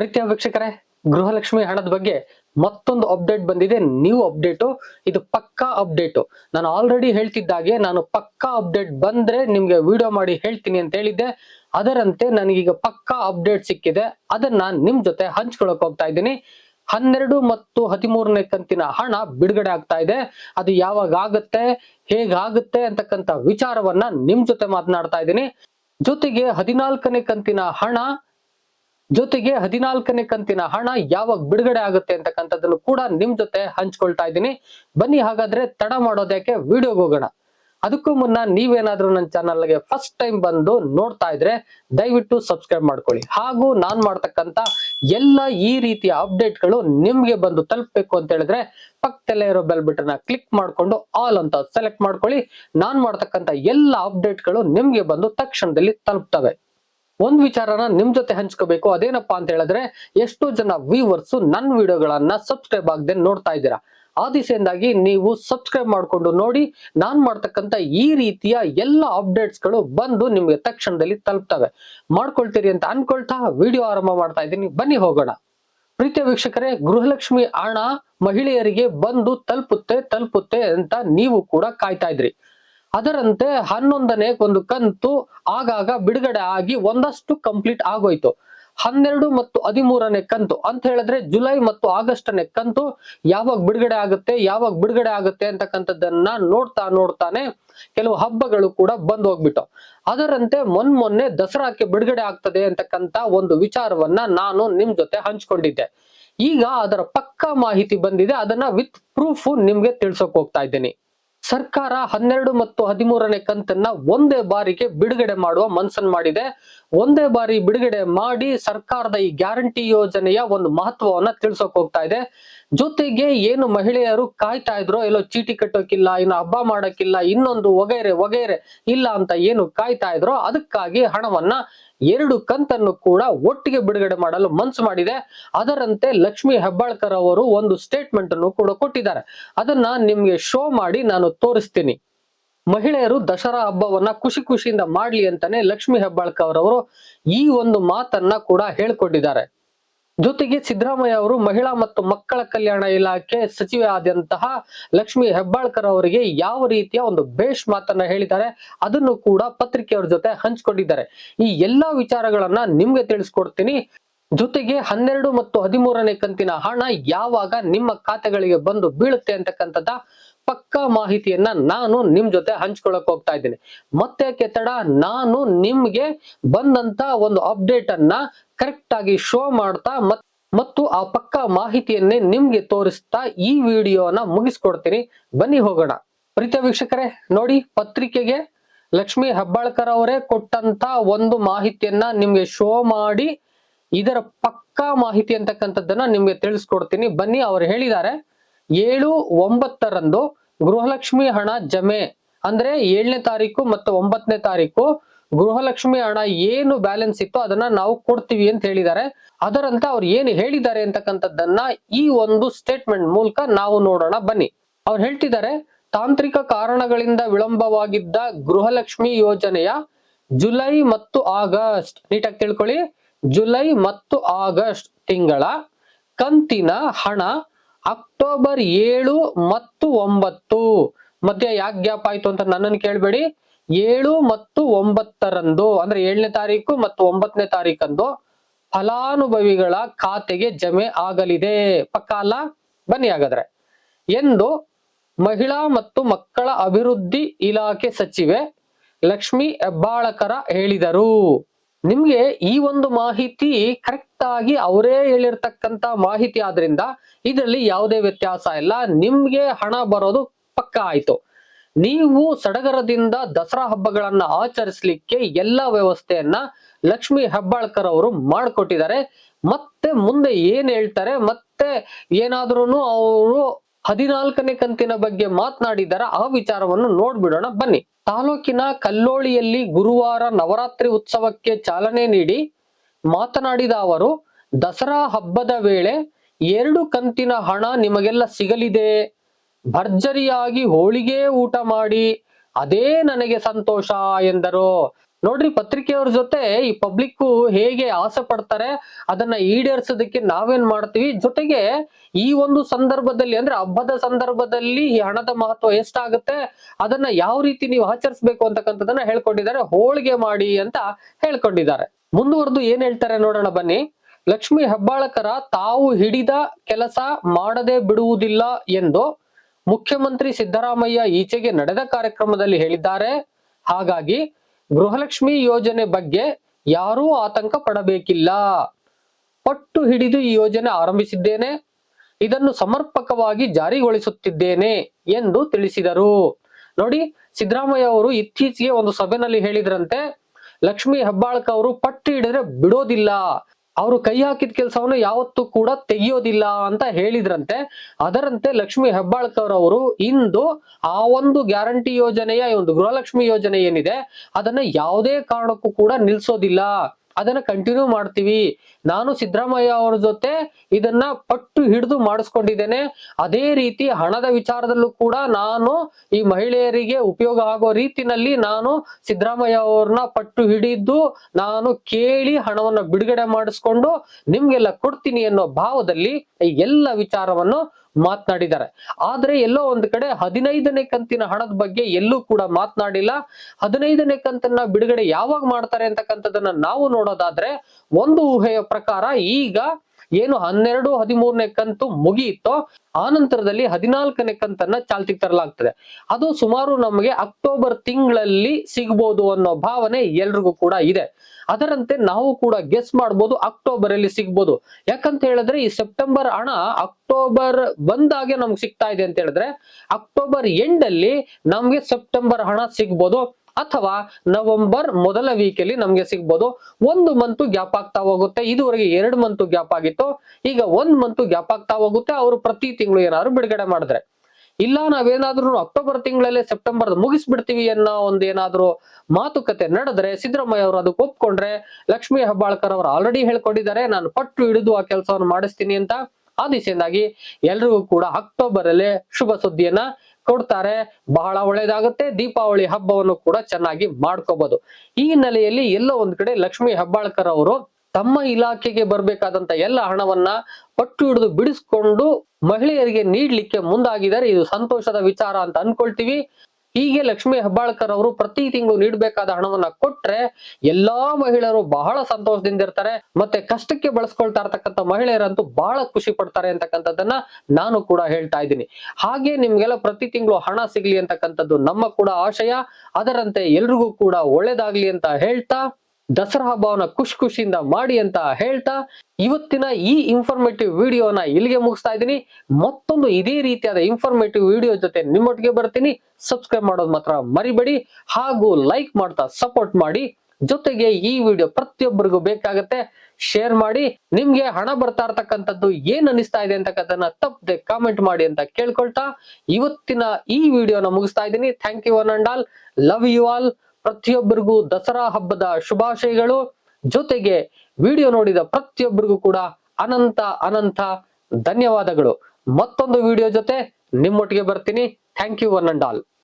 ಪ್ರೀತಿಯ ವೀಕ್ಷಕರೇ, ಗೃಹಲಕ್ಷ್ಮಿ ಹಣದ ಬಗ್ಗೆ ಮತ್ತೊಂದು ಅಪ್ಡೇಟ್ ಬಂದಿದೆ. ನ್ಯೂ ಅಪ್ಡೇಟು ಇದು ಪಕ್ಕಾ ಅಪ್ಡೇಟು ನಾನು ಆಲ್ರೆಡಿ ಹೇಳ್ತಿದ್ದಾಗೆ, ನಾನು ಪಕ್ಕಾ ಅಪ್ಡೇಟ್ ಬಂದ್ರೆ ನಿಮ್ಗೆ ವಿಡಿಯೋ ಮಾಡಿ ಹೇಳ್ತೀನಿ ಅಂತ ಹೇಳಿದ್ದೆ. ಅದರಂತೆ ನನಗೀಗ ಪಕ್ಕಾ ಅಪ್ಡೇಟ್ ಸಿಕ್ಕಿದೆ. ಅದನ್ನ ನಿಮ್ ಜೊತೆ ಹಂಚ್ಕೊಳಕ್ ಹೋಗ್ತಾ ಇದ್ದೀನಿ. ಹನ್ನೆರಡು ಮತ್ತು ಹದಿಮೂರನೇ ಕಂತಿನ ಹಣ ಬಿಡುಗಡೆ ಆಗ್ತಾ ಇದೆ. ಅದು ಯಾವಾಗ ಆಗುತ್ತೆ ಹೇಗಾಗುತ್ತೆ ಅಂತಕ್ಕಂಥ ವಿಚಾರವನ್ನ ನಿಮ್ ಜೊತೆ ಮಾತನಾಡ್ತಾ ಇದ್ದೀನಿ. ಜೊತೆಗೆ ಹದಿನಾಲ್ಕನೇ ಕಂತಿನ ಹಣ ಜೊತೆಗೆ ಹದಿನಾಲ್ಕನೇ ಕಂತಿನ ಹಣ ಯಾವಾಗ ಬಿಡುಗಡೆ ಆಗುತ್ತೆ ಅಂತಕ್ಕಂಥದ್ದನ್ನು ಕೂಡ ನಿಮ್ ಜೊತೆ ಹಂಚ್ಕೊಳ್ತಾ ಇದ್ದೀನಿ. ಬನ್ನಿ ಹಾಗಾದ್ರೆ ತಡ ಮಾಡೋದಕ್ಕೆ ವಿಡಿಯೋಗೆ ಹೋಗೋಣ. ಅದಕ್ಕೂ ಮುನ್ನ ನೀವೇನಾದ್ರೂ ನನ್ನ ಚಾನಲ್ಗೆ ಫಸ್ಟ್ ಟೈಮ್ ಬಂದು ನೋಡ್ತಾ ಇದ್ರೆ ದಯವಿಟ್ಟು ಸಬ್ಸ್ಕ್ರೈಬ್ ಮಾಡ್ಕೊಳ್ಳಿ. ಹಾಗೂ ನಾನ್ ಮಾಡ್ತಕ್ಕಂತ ಎಲ್ಲ ಈ ರೀತಿಯ ಅಪ್ಡೇಟ್ಗಳು ನಿಮ್ಗೆ ಬಂದು ತಲುಪಬೇಕು ಅಂತ ಹೇಳಿದ್ರೆ ಪಕ್ಕದಲ್ಲೇ ಇರೋ ಬೆಲ್ ಬಟನ್ ಕ್ಲಿಕ್ ಮಾಡ್ಕೊಂಡು ಆಲ್ ಅಂತ ಸೆಲೆಕ್ಟ್ ಮಾಡ್ಕೊಳ್ಳಿ. ನಾನ್ ಮಾಡ್ತಕ್ಕಂತ ಎಲ್ಲ ಅಪ್ಡೇಟ್ಗಳು ನಿಮ್ಗೆ ಬಂದು ತಕ್ಷಣದಲ್ಲಿ ತಲುಪ್ತವೆ. ಒಂದ್ ವಿಚಾರನ ನಿಮ್ ಜೊತೆ ಹಂಚ್ಕೋಬೇಕು. ಅದೇನಪ್ಪಾ ಅಂತ ಹೇಳಿದ್ರೆ, ಎಷ್ಟು ಜನ ವ್ಯೂವರ್ಸ್ ನನ್ನ ವಿಡಿಯೋಗಳನ್ನ ಸಬ್ಸ್ಕ್ರೈಬ್ ಆಗದೆ ನೋಡ್ತಾ ಇದ್ದೀರಾ. ಆ ದಿಸೆಯಿಂದಾಗಿ ನೀವು ಸಬ್ಸ್ಕ್ರೈಬ್ ಮಾಡಿಕೊಂಡು ನೋಡಿ, ನಾನ್ ಮಾಡ್ತಕ್ಕಂತ ಈ ರೀತಿಯ ಎಲ್ಲ ಅಪ್ಡೇಟ್ಸ್ಗಳು ಬಂದು ನಿಮ್ಗೆ ತಕ್ಷಣದಲ್ಲಿ ತಲುಪ್ತವೆ. ಮಾಡ್ಕೊಳ್ತೀರಿ ಅಂತ ಅನ್ಕೊಳ್ತಾ ವಿಡಿಯೋ ಆರಂಭ ಮಾಡ್ತಾ ಇದ್ದೀನಿ. ಬನ್ನಿ ಹೋಗೋಣ. ಪ್ರೀತಿಯ ವೀಕ್ಷಕರೇ, ಗೃಹಲಕ್ಷ್ಮಿ ಹಣ ಮಹಿಳೆಯರಿಗೆ ಬಂದು ತಲುಪುತ್ತೆ ತಲುಪುತ್ತೆ ಅಂತ ನೀವು ಕೂಡ ಕಾಯ್ತಾ ಇದ್ರಿ. ಅದರಂತೆ ಹನ್ನೊಂದನೇ ಒಂದು ಕಂತು ಆಗಾಗ ಬಿಡುಗಡೆ ಆಗಿ ಒಂದಷ್ಟು ಕಂಪ್ಲೀಟ್ ಆಗೋಯ್ತು. ಹನ್ನೆರಡು ಮತ್ತು ಹದಿಮೂರನೇ ಕಂತು ಅಂತ ಹೇಳಿದ್ರೆ ಜುಲೈ ಮತ್ತು ಆಗಸ್ಟ್ನೇ ಕಂತು ಯಾವಾಗ ಬಿಡುಗಡೆ ಆಗುತ್ತೆ, ಯಾವಾಗ ಬಿಡುಗಡೆ ಆಗುತ್ತೆ ಅಂತಕ್ಕಂಥದ್ದನ್ನ ನೋಡ್ತಾ ನೋಡ್ತಾನೆ ಕೆಲವು ಹಬ್ಬಗಳು ಕೂಡ ಬಂದು ಹೋಗ್ಬಿಟ್ಟು. ಅದರಂತೆ ಮೊನ್ ಮೊನ್ನೆ ದಸರಾಕ್ಕೆ ಬಿಡುಗಡೆ ಆಗ್ತದೆ ಅಂತಕ್ಕಂತ ಒಂದು ವಿಚಾರವನ್ನ ನಾನು ನಿಮ್ ಜೊತೆ ಹಂಚ್ಕೊಂಡಿದ್ದೆ. ಈಗ ಅದರ ಪಕ್ಕಾ ಮಾಹಿತಿ ಬಂದಿದೆ, ಅದನ್ನ ವಿತ್ ಪ್ರೂಫ್ ನಿಮ್ಗೆ ತಿಳ್ಸೋಕ್ ಹೋಗ್ತಾ ಇದ್ದೀನಿ. ಸರ್ಕಾರ ಹನ್ನೆರಡು ಮತ್ತು ಹದಿಮೂರನೇ ಕಂತನ್ನ ಒಂದೇ ಬಾರಿಗೆ ಬಿಡುಗಡೆ ಮಾಡುವ ಮನ್ಸನ್ ಮಾಡಿದೆ. ಒಂದೇ ಬಾರಿ ಬಿಡುಗಡೆ ಮಾಡಿ ಸರ್ಕಾರದ ಈ ಗ್ಯಾರಂಟಿ ಯೋಜನೆಯ ಒಂದು ಮಹತ್ವವನ್ನ ತಿಳಿಸೋಕೆ ಹೋಗ್ತಾ ಇದೆ. ಜೊತೆಗೆ ಏನು ಮಹಿಳೆಯರು ಕಾಯ್ತಾ ಇದ್ರೋ ಎಲ್ಲೋ ಚೀಟಿ ಕಟ್ಟೋಕಿಲ್ಲ, ಇನ್ನು ಹಬ್ಬ ಮಾಡೋಕ್ಕಿಲ್ಲ ಇನ್ನೊಂದು ಒಗೆರೆ ಒಗೆರೆ, ಇಲ್ಲ ಅಂತ ಏನು ಕಾಯ್ತಾ ಇದ್ರೋ, ಅದಕ್ಕಾಗಿ ಹಣವನ್ನ ಎರಡು ಕಂತನ್ನು ಕೂಡ ಒಟ್ಟಿಗೆ ಬಿಡುಗಡೆ ಮಾಡಲು ಮನ್ಸು ಮಾಡಿದೆ. ಅದರಂತೆ ಲಕ್ಷ್ಮಿ ಹೆಬ್ಬಾಳ್ಕರ್ ಅವರು ಒಂದು ಸ್ಟೇಟ್ಮೆಂಟ್ ಅನ್ನು ಕೂಡ ಕೊಟ್ಟಿದ್ದಾರೆ. ಅದನ್ನ ನಿಮ್ಗೆ ಶೋ ಮಾಡಿ ನಾನು ತೋರಿಸ್ತೀನಿ. ಮಹಿಳೆಯರು ದಸರಾ ಹಬ್ಬವನ್ನ ಖುಷಿ ಖುಷಿಯಿಂದ ಮಾಡ್ಲಿ ಅಂತಾನೆ ಲಕ್ಷ್ಮಿ ಹೆಬ್ಬಾಳ್ಕರ್ ಅವರು ಈ ಒಂದು ಮಾತನ್ನ ಕೂಡ ಹೇಳ್ಕೊಂಡಿದ್ದಾರೆ. ಜೊತೆಗೆ ಸಿದ್ದರಾಮಯ್ಯ ಅವರು ಮಹಿಳಾ ಮತ್ತು ಮಕ್ಕಳ ಕಲ್ಯಾಣ ಇಲಾಖೆ ಸಚಿವೆ ಆದಂತಹ ಲಕ್ಷ್ಮಿ ಹೆಬ್ಬಾಳ್ಕರ್ ಅವರಿಗೆ ಯಾವ ರೀತಿಯ ಒಂದು ಬೇಷ್ ಮಾತನ್ನ ಹೇಳಿದ್ದಾರೆ, ಅದನ್ನು ಕೂಡ ಪತ್ರಿಕೆಯವರ ಜೊತೆ ಹಂಚಿಕೊಂಡಿದ್ದಾರೆ. ಈ ಎಲ್ಲಾ ವಿಚಾರಗಳನ್ನ ನಿಮ್ಗೆ ತಿಳಿಸ್ಕೊಡ್ತೀನಿ. ಜೊತೆಗೆ ಹನ್ನೆರಡು ಮತ್ತು ಹದಿಮೂರನೇ ಕಂತಿನ ಹಣ ಯಾವಾಗ ನಿಮ್ಮ ಖಾತೆಗಳಿಗೆ ಬಂದು ಬೀಳುತ್ತೆ ಅಂತಕ್ಕಂಥದ್ದ ಪಕ್ಕಾ ಮಾಹಿತಿಯನ್ನ ನಾನು ನಿಮ್ ಜೊತೆ ಹಂಚ್ಕೊಳಕ್ ಹೋಗ್ತಾ ಇದ್ದೀನಿ. ಮತ್ತೆ ಕೆತ್ತಡ ನಾನು ನಿಮ್ಗೆ ಬಂದಂತ ಒಂದು ಅಪ್ಡೇಟ್ ಅನ್ನ ಕರೆಕ್ಟ್ ಆಗಿ ಶೋ ಮಾಡ್ತಾ ಮತ್, ಮತ್ತು ಆ ಪಕ್ಕಾ ಮಾಹಿತಿಯನ್ನೇ ನಿಮ್ಗೆ ತೋರಿಸ್ತಾ ಈ ವಿಡಿಯೋನ ಮುಗಿಸ್ಕೊಡ್ತೀನಿ. ಬನ್ನಿ ಹೋಗೋಣ. ಪ್ರೀತಿಯ ವೀಕ್ಷಕರೇ, ನೋಡಿ ಪತ್ರಿಕೆಗೆ ಲಕ್ಷ್ಮಿ ಹೆಬ್ಬಾಳ್ಕರ್ ಅವರೇ ಕೊಟ್ಟಂತ ಒಂದು ಮಾಹಿತಿಯನ್ನ ನಿಮ್ಗೆ ಶೋ ಮಾಡಿ ಇದರ ಪಕ್ಕಾ ಮಾಹಿತಿ ಅಂತಕ್ಕಂಥದ್ದನ್ನ ನಿಮ್ಗೆ ತಿಳಿಸ್ಕೊಡ್ತೀನಿ. ಬನ್ನಿ, ಅವ್ರು ಹೇಳಿದ್ದಾರೆ. ಏಳು ಒಂಬತ್ತರಂದು ಗೃಹಲಕ್ಷ್ಮಿ ಹಣ ಜಮೆ. ಅಂದ್ರೆ ಏಳನೇ ತಾರೀಕು ಮತ್ತು ಒಂಬತ್ತನೇ ತಾರೀಕು ಗೃಹಲಕ್ಷ್ಮಿ ಹಣ ಏನು ಬ್ಯಾಲೆನ್ಸ್ ಇತ್ತು ಅದನ್ನ ನಾವು ಕೊಡ್ತೀವಿ ಅಂತ ಹೇಳಿದ್ದಾರೆ. ಅದರಂತೆ ಅವ್ರು ಏನು ಹೇಳಿದ್ದಾರೆ ಅಂತಕ್ಕಂಥದ್ದನ್ನ ಈ ಒಂದು ಸ್ಟೇಟ್ಮೆಂಟ್ ಮೂಲಕ ನಾವು ನೋಡೋಣ. ಬನ್ನಿ. ಅವ್ರು ಹೇಳ್ತಿದ್ದಾರೆ, ತಾಂತ್ರಿಕ ಕಾರಣಗಳಿಂದ ವಿಳಂಬವಾಗಿದ್ದ ಗೃಹಲಕ್ಷ್ಮಿ ಯೋಜನೆಯ ಜುಲೈ ಮತ್ತು ಆಗಸ್ಟ್, ನೀಟಾಗಿ ತಿಳ್ಕೊಳ್ಳಿ. ಜುಲೈ ಮತ್ತು ಆಗಸ್ಟ್ ತಿಂಗಳ ಕಂತಿನ ಹಣ ಅಕ್ಟೋಬರ್ ಏಳು ಮತ್ತು ಒಂಬತ್ತು. ಮಧ್ಯ ಯಾಕೆ ಗ್ಯಾಪ್ ಆಯ್ತು ಅಂತ ನನ್ನನ್ನು ಕೇಳಬೇಡಿ. ಏಳು ಮತ್ತು ಒಂಬತ್ತರಂದು, ಅಂದ್ರೆ ಏಳನೇ ತಾರೀಕು ಮತ್ತು ಒಂಬತ್ತನೇ ತಾರೀಕಂದು ಫಲಾನುಭವಿಗಳ ಖಾತೆಗೆ ಜಮೆ ಆಗಲಿದೆ. ಪಕ್ಕ ಅಲ್ಲ? ಬನ್ನಿ ಹಾಗಾದ್ರೆ. ಎಂದು ಮಹಿಳಾ ಮತ್ತು ಮಕ್ಕಳ ಅಭಿವೃದ್ಧಿ ಇಲಾಖೆ ಸಚಿವೆ ಲಕ್ಷ್ಮಿ ಹೆಬ್ಬಾಳಕರ ಹೇಳಿದರು. ನಿಮ್ಗೆ ಈ ಒಂದು ಮಾಹಿತಿ ಕರೆಕ್ಟ್ ಆಗಿ ಅವರೇ ಹೇಳಿರ್ತಕ್ಕಂತ ಮಾಹಿತಿ ಆದ್ರಿಂದ ಇದರಲ್ಲಿ ಯಾವುದೇ ವ್ಯತ್ಯಾಸ ಇಲ್ಲ. ನಿಮ್ಗೆ ಹಣ ಬರೋದು ಪಕ್ಕ ಆಯ್ತು. ನೀವು ಸಡಗರದಿಂದ ದಸರಾ ಹಬ್ಬಗಳನ್ನ ಆಚರಿಸ್ಲಿಕ್ಕೆ ಎಲ್ಲಾ ವ್ಯವಸ್ಥೆಯನ್ನ ಲಕ್ಷ್ಮಿ ಹೆಬ್ಬಾಳ್ಕರ್ ಅವರು ಮಾಡ್ಕೊಟ್ಟಿದ್ದಾರೆ. ಮತ್ತೆ ಮುಂದೆ ಏನ್ ಹೇಳ್ತಾರೆ? ಮತ್ತೆ ಏನಾದ್ರೂ ಅವರು ಹದಿನಾಲ್ಕನೇ ಕಂತಿನ ಬಗ್ಗೆ ಮಾತನಾಡಿದಾರ ಆ ವಿಚಾರವನ್ನು ನೋಡ್ಬಿಡೋಣ ಬನ್ನಿ. ತಾಲೂಕಿನ ಕಲ್ಲೋಳಿಯಲ್ಲಿ ಗುರುವಾರ ನವರಾತ್ರಿ ಉತ್ಸವಕ್ಕೆ ಚಾಲನೆ ನೀಡಿ ಮಾತನಾಡಿದ ಅವರು, ದಸರಾ ಹಬ್ಬದ ವೇಳೆ ಎರಡು ಕಂತಿನ ಹಣ ನಿಮಗೆಲ್ಲ ಸಿಗಲಿದೆ. ಭರ್ಜರಿಯಾಗಿ ಹೋಳಿಗೆ ಊಟ ಮಾಡಿ, ಅದೇ ನನಗೆ ಸಂತೋಷ ಎಂದರು. ನೋಡ್ರಿ ಪತ್ರಿಕೆಯವ್ರ ಜೊತೆ ಈ ಪಬ್ಲಿಕ್ ಹೇಗೆ ಆಸೆ ಪಡ್ತಾರೆ, ಅದನ್ನ ಈಡೇರಿಸೋದಕ್ಕೆ ನಾವೇನ್ ಮಾಡ್ತೀವಿ? ಜೊತೆಗೆ ಈ ಒಂದು ಸಂದರ್ಭದಲ್ಲಿ ಅಂದ್ರೆ ಹಬ್ಬದ ಸಂದರ್ಭದಲ್ಲಿ ಈ ಹಣದ ಮಹತ್ವ ಎಷ್ಟಾಗುತ್ತೆ, ಅದನ್ನ ಯಾವ ರೀತಿ ನೀವು ಆಚರಿಸಬೇಕು ಅಂತಕ್ಕಂಥದ್ದನ್ನ ಹೇಳ್ಕೊಂಡಿದ್ದಾರೆ, ಹೋಳಿಗೆ ಮಾಡಿ ಅಂತ ಹೇಳ್ಕೊಂಡಿದ್ದಾರೆ. ಮುಂದುವರೆದು ಏನ್ ಹೇಳ್ತಾರೆ ನೋಡೋಣ ಬನ್ನಿ. ಲಕ್ಷ್ಮಿ ಹೆಬ್ಬಾಳಕರ ತಾವು ಹಿಡಿದ ಕೆಲಸ ಮಾಡದೆ ಬಿಡುವುದಿಲ್ಲ ಎಂದು ಮುಖ್ಯಮಂತ್ರಿ ಸಿದ್ದರಾಮಯ್ಯ ಈಚೆಗೆ ನಡೆದ ಕಾರ್ಯಕ್ರಮದಲ್ಲಿ ಹೇಳಿದ್ದಾರೆ. ಹಾಗಾಗಿ ಗೃಹಲಕ್ಷ್ಮಿ ಯೋಜನೆ ಬಗ್ಗೆ ಯಾರೂ ಆತಂಕ ಪಡಬೇಕಿಲ್ಲ. ಪಟ್ಟು ಹಿಡಿದು ಈ ಯೋಜನೆ ಆರಂಭಿಸಿದ್ದೇನೆ. ಇದನ್ನು ಸಮರ್ಪಕವಾಗಿ ಜಾರಿಗೊಳಿಸುತ್ತಿದ್ದೇನೆ ಎಂದು ತಿಳಿಸಿದರು. ನೋಡಿ, ಸಿದ್ದರಾಮಯ್ಯ ಅವರು ಇತ್ತೀಚೆಗೆ ಒಂದು ಸಭೆನಲ್ಲಿ ಹೇಳಿದ್ರಂತೆ, ಲಕ್ಷ್ಮಿ ಹೆಬ್ಬಾಳ್ಕ ಅವರು ಪಟ್ಟು ಹಿಡಿದ್ರೆ ಬಿಡೋದಿಲ್ಲ. ಅವರು ಕೈ ಹಾಕಿದ ಕೆಲಸವನ್ನು ಯಾವತ್ತೂ ಕೂಡ ತೆಗೆಯೋದಿಲ್ಲ ಅಂತ ಹೇಳಿದ್ರಂತೆ. ಅದರಂತೆ ಲಕ್ಷ್ಮಿ ಹೆಬ್ಬಾಳ್ಕರ್ ಅವರು ಇಂದು ಆ ಒಂದು ಗ್ಯಾರಂಟಿ ಯೋಜನೆಯ ಒಂದು ಗೃಹಲಕ್ಷ್ಮಿ ಯೋಜನೆ ಏನಿದೆ, ಅದನ್ನ ಯಾವುದೇ ಕಾರಣಕ್ಕೂ ಕೂಡ ನಿಲ್ಸೋದಿಲ್ಲ. ಅದನ್ನ ಕಂಟಿನ್ಯೂ ಮಾಡ್ತೀವಿ. ನಾನು ಸಿದ್ದರಾಮಯ್ಯ ಅವ್ರ ಜೊತೆ ಇದನ್ನ ಪಟ್ಟು ಹಿಡಿದು ಮಾಡಿಸ್ಕೊಂಡಿದ್ದೇನೆ. ಅದೇ ರೀತಿ ಹಣದ ವಿಚಾರದಲ್ಲೂ ಕೂಡ ನಾನು ಈ ಮಹಿಳೆಯರಿಗೆ ಉಪಯೋಗ ಆಗೋ ರೀತಿನಲ್ಲಿ ನಾನು ಸಿದ್ದರಾಮಯ್ಯ ಅವ್ರನ್ನ ಪಟ್ಟು ಹಿಡಿದು ನಾನು ಕೇಳಿ ಹಣವನ್ನ ಬಿಡುಗಡೆ ಮಾಡಿಸ್ಕೊಂಡು ನಿಮ್ಗೆಲ್ಲ ಕೊಡ್ತೀನಿ ಅನ್ನೋ ಭಾವದಲ್ಲಿ ಈ ಎಲ್ಲ ವಿಚಾರವನ್ನು ಮಾತನಾಡಿದ್ದಾರೆ. ಆದ್ರೆ ಎಲ್ಲೋ ಒಂದ್ ಕಡೆ ಹದಿನೈದನೇ ಕಂತಿನ ಹಣದ ಬಗ್ಗೆ ಎಲ್ಲೂ ಕೂಡ ಮಾತನಾಡಿಲ್ಲ. ಹದಿನೈದನೇ ಕಂತನ್ನ ಬಿಡುಗಡೆ ಯಾವಾಗ ಮಾಡ್ತಾರೆ ಅಂತಕ್ಕಂಥದ್ದನ್ನ ನಾವು ನೋಡೋದಾದ್ರೆ ಒಂದು ಊಹೆಯ ಪ್ರಕಾರ ಈಗ ಏನು ಹನ್ನೆರಡು, ಹದಿಮೂರನೇ ಕಂತು ಮುಗಿಯಿತೋ, ಆ ನಂತರದಲ್ಲಿ ಹದಿನಾಲ್ಕನೇ ಕಂತನ್ನ ಚಾಲ್ತಿಗೆ ತರಲಾಗ್ತದೆ. ಅದು ಸುಮಾರು ನಮಗೆ ಅಕ್ಟೋಬರ್ ತಿಂಗಳಲ್ಲಿ ಸಿಗ್ಬೋದು ಅನ್ನೋ ಭಾವನೆ ಎಲ್ರಿಗೂ ಕೂಡ ಇದೆ. ಅದರಂತೆ ನಾವು ಕೂಡ ಗೆಸ್ ಮಾಡ್ಬೋದು ಅಕ್ಟೋಬರ್ ಅಲ್ಲಿ ಸಿಗ್ಬೋದು. ಯಾಕಂತ ಹೇಳಿದ್ರೆ ಈ ಸೆಪ್ಟೆಂಬರ್ ಹಣ ಅಕ್ಟೋಬರ್ ಬಂದಾಗೆ ನಮ್ಗೆ ಸಿಗ್ತಾ ಇದೆ ಅಂತ ಹೇಳಿದ್ರೆ ಅಕ್ಟೋಬರ್ ಎಂಡ್ ಅಲ್ಲಿ ನಮ್ಗೆ ಸೆಪ್ಟೆಂಬರ್ ಹಣ ಸಿಗ್ಬೋದು. ಅಥವಾ ನವೆಂಬರ್ ಮೊದಲ ವೀಕ್ ಅಲ್ಲಿ ನಮ್ಗೆ ಸಿಗ್ಬೋದು. ಒಂದು ಮಂತು ಗ್ಯಾಪ್ ಆಗ್ತಾ ಹೋಗುತ್ತೆ. ಇದುವರೆಗೆ ಎರಡು ಮಂತು ಗ್ಯಾಪ್ ಆಗಿತ್ತು. ಈಗ ಒಂದ್ ಮಂತು ಗ್ಯಾಪ್ ಆಗ್ತಾ ಹೋಗುತ್ತೆ. ಅವರು ಪ್ರತಿ ತಿಂಗಳು ಏನಾದ್ರು ಬಿಡುಗಡೆ ಮಾಡಿದ್ರೆ. ಇಲ್ಲ, ನಾವೇನಾದ್ರೂ ಅಕ್ಟೋಬರ್ ತಿಂಗಳಲ್ಲೇ ಸೆಪ್ಟೆಂಬರ್ ಮುಗಿಸ್ಬಿಡ್ತೀವಿ ಅನ್ನೋ ಒಂದ್ ಏನಾದ್ರು ಮಾತುಕತೆ ನಡೆದ್ರೆ, ಸಿದ್ದರಾಮಯ್ಯ ಅವರು ಅದಕ್ಕೆ ಒಪ್ಕೊಂಡ್ರೆ, ಲಕ್ಷ್ಮೀ ಹೆಬ್ಬಾಳ್ಕರ್ ಅವರು ಆಲ್ರೆಡಿ ಹೇಳ್ಕೊಂಡಿದ್ದಾರೆ, ನಾನು ಪಟ್ಟು ಹಿಡಿದು ಆ ಕೆಲಸವನ್ನು ಮಾಡಿಸ್ತೀನಿ ಅಂತ ಆ ದಿಸೆಯಿಂದಾಗಿ ಎಲ್ರಿಗೂ ಕೂಡ ಅಕ್ಟೋಬರ್ ಅಲ್ಲೇ ಶುಭ ಸುದ್ದಿಯನ್ನ ಕೊಡ್ತಾರೆ. ಬಹಳ ಒಳ್ಳೇದಾಗುತ್ತೆ. ದೀಪಾವಳಿ ಹಬ್ಬವನ್ನು ಕೂಡ ಚೆನ್ನಾಗಿ ಮಾಡ್ಕೋಬಹುದು ಈ ಹಿನ್ನೆಲೆಯಲ್ಲಿ ಎಲ್ಲೋ ಒಂದ್ ಕಡೆ ಲಕ್ಷ್ಮಿ ಹೆಬ್ಬಾಳ್ಕರ್ ಅವರು ತಮ್ಮ ಇಲಾಖೆಗೆ ಬರ್ಬೇಕಾದಂತ ಎಲ್ಲ ಹಣವನ್ನ ಪಟ್ಟು ಹಿಡಿದು ಬಿಡಿಸ್ಕೊಂಡು ಮಹಿಳೆಯರಿಗೆ ನೀಡ್ಲಿಕ್ಕೆ ಮುಂದಾಗಿದ್ದಾರೆ. ಇದು ಸಂತೋಷದ ವಿಚಾರ ಅಂತ ಅನ್ಕೊಳ್ತೀವಿ. ಹೀಗೆ ಲಕ್ಷ್ಮಿ ಹೆಬ್ಬಾಳ್ಕರ್ ಅವರು ಪ್ರತಿ ತಿಂಗಳು ನೀಡಬೇಕಾದ ಹಣವನ್ನ ಕೊಟ್ರೆ ಎಲ್ಲಾ ಮಹಿಳೆಯರು ಬಹಳ ಸಂತೋಷದಿಂದ ಇರ್ತಾರೆ. ಮತ್ತೆ ಕಷ್ಟಕ್ಕೆ ಬಳಸ್ಕೊಳ್ತಾ ಇರ್ತಕ್ಕಂತ ಮಹಿಳೆಯರಂತೂ ಬಹಳ ಖುಷಿ ಪಡ್ತಾರೆ ಅಂತಕ್ಕಂಥದ್ದನ್ನ ನಾನು ಕೂಡ ಹೇಳ್ತಾ ಇದ್ದೀನಿ. ಹಾಗೆ ನಿಮ್ಗೆಲ್ಲ ಪ್ರತಿ ತಿಂಗಳು ಹಣ ಸಿಗ್ಲಿ ಅಂತಕ್ಕಂಥದ್ದು ನಮ್ಮ ಕೂಡ ಆಶಯ. ಅದರಂತೆ ಎಲ್ರಿಗೂ ಕೂಡ ಒಳ್ಳೇದಾಗ್ಲಿ ಅಂತ ಹೇಳ್ತಾ ದಸರಾ ಹಬ್ಬವನ್ನ ಖುಷಿ ಖುಷಿಯಿಂದ ಮಾಡಿ ಅಂತ ಹೇಳ್ತಾ ಇವತ್ತಿನ ಈ ಇನ್ಫಾರ್ಮೇಟಿವ್ ವಿಡಿಯೋನ ಇಲ್ಲಿಗೆ ಮುಗಿಸ್ತಾ ಇದ್ದೀನಿ. ಮತ್ತೊಂದು ಇದೇ ರೀತಿಯಾದ ಇನ್ಫಾರ್ಮೇಟಿವ್ ವಿಡಿಯೋ ಜೊತೆ ನಿಮ್ಮೊಟ್ಟಿಗೆ ಬರ್ತೀನಿ. ಸಬ್ಸ್ಕ್ರೈಬ್ ಮಾಡೋದು ಮಾತ್ರ ಮರಿಬೇಡಿ. ಹಾಗೂ ಲೈಕ್ ಮಾಡ್ತಾ ಸಪೋರ್ಟ್ ಮಾಡಿ. ಜೊತೆಗೆ ಈ ವಿಡಿಯೋ ಪ್ರತಿಯೊಬ್ಬರಿಗೂ ಬೇಕಾಗತ್ತೆ. ಶೇರ್ ಮಾಡಿ. ನಿಮ್ಗೆ ಹಣ ಬರ್ತಾ ಇರ್ತಕ್ಕಂಥದ್ದು ಏನ್ ಅನಿಸ್ತಾ ಇದೆ ಅಂತಕ್ಕಂಥದ್ದನ್ನ ತಪ್ಪದೆ ಕಾಮೆಂಟ್ ಮಾಡಿ ಅಂತ ಕೇಳ್ಕೊಳ್ತಾ. ಇವತ್ತಿನ ಈ ವಿಡಿಯೋನ ಮುಗಿಸ್ತಾ ಇದ್ದೀನಿ. Thank you one and all love you all ಪ್ರತಿಯೊಬ್ಬರಿಗೂ ದಸರಾ ಹಬ್ಬದ ಶುಭಾಶಯಗಳು. ಜೊತೆಗೆ ವಿಡಿಯೋ ನೋಡಿದ ಪ್ರತಿಯೊಬ್ಬರಿಗೂ ಕೂಡ ಅನಂತ ಅನಂತ ಧನ್ಯವಾದಗಳು. ಮತ್ತೊಂದು ವಿಡಿಯೋ ಜೊತೆ ನಿಮ್ಮೊಟ್ಟಿಗೆ ಬರ್ತೀನಿ. Thank you one and all